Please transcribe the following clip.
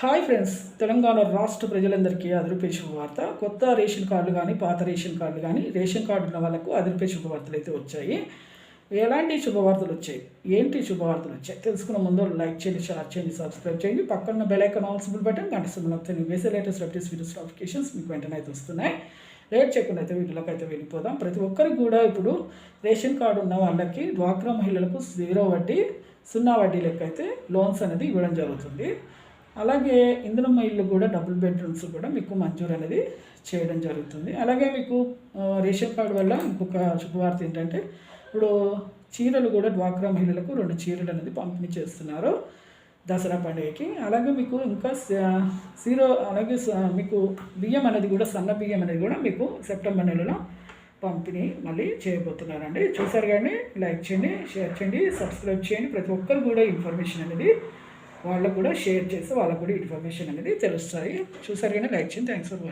Hi friends Telangana రాష్ట్ర ప్రజలందరికీ అదిరిపే శుభవార్త కొత్త రేషన్ కార్డులు కానీ పాత రేషన్ కార్డులు కానీ రేషన్ కార్డు ఉన్న వాళ్ళకు అదిరిపే శుభవార్తలు అయితే వచ్చాయి. ఎలాంటి శుభవార్తలు వచ్చాయి? ఏంటి శుభవార్తలు వచ్చాయి? తెలుసుకున్న ముందు లైక్ చేయండి షేర్ చేయండి సబ్స్క్రైబ్ చేయండి. పక్కన బెల్ ఐకాన్ ఆల్సిబుల్ బటన్ గంట సింబల్ వేసే లేటెస్ట్ అప్డేట్స్ వీడియోస్ నోటిఫికేషన్స్ మీకు వెంటనే అయితే వస్తున్నాయి. లేట్ చేయకుండా అయితే వీటిలోకి అయితే వెళ్ళిపోదాం. ప్రతి ఒక్కరికి కూడా ఇప్పుడు రేషన్ కార్డు ఉన్న వాళ్ళకి డ్వాక్రా మహిళలకు జీరో వడ్డీ సున్నా వడ్డీ లెక్క అయితే లోన్స్ అనేది ఇవ్వడం జరుగుతుంది. అలాగే ఇందులో ఇల్లు కూడా డబుల్ బెడ్రూమ్స్ కూడా మీకు మంజూరు అనేది చేయడం జరుగుతుంది. అలాగే మీకు రేషన్ కార్డు వల్ల ఇంకొక శుభవార్త ఏంటంటే ఇప్పుడు చీరలు కూడా డ్వాక్రా మహిళలకు రెండు చీరలు అనేది పంపిణీ చేస్తున్నారు దసరా పండుగకి. అలాగే మీకు ఇంకా సీరో అలాగే స- మీకు బియ్యం అనేది కూడా సన్న బియ్యం అనేది కూడా మీకు సెప్టెంబర్ నెలలో పంపిణీ మళ్ళీ చేయబోతున్నారండి. చూసారు కానీ లైక్ చేయండి షేర్ చేయండి సబ్స్క్రైబ్ చేయండి. ప్రతి ఒక్కరు కూడా ఇన్ఫర్మేషన్ అనేది వాళ్ళకు కూడా షేర్ చేసి వాళ్ళకు కూడా ఇన్ఫర్మేషన్ అనేది తెలుస్తాయి. చూసారు కానీ లైక్ చేయండి. Thanks for watching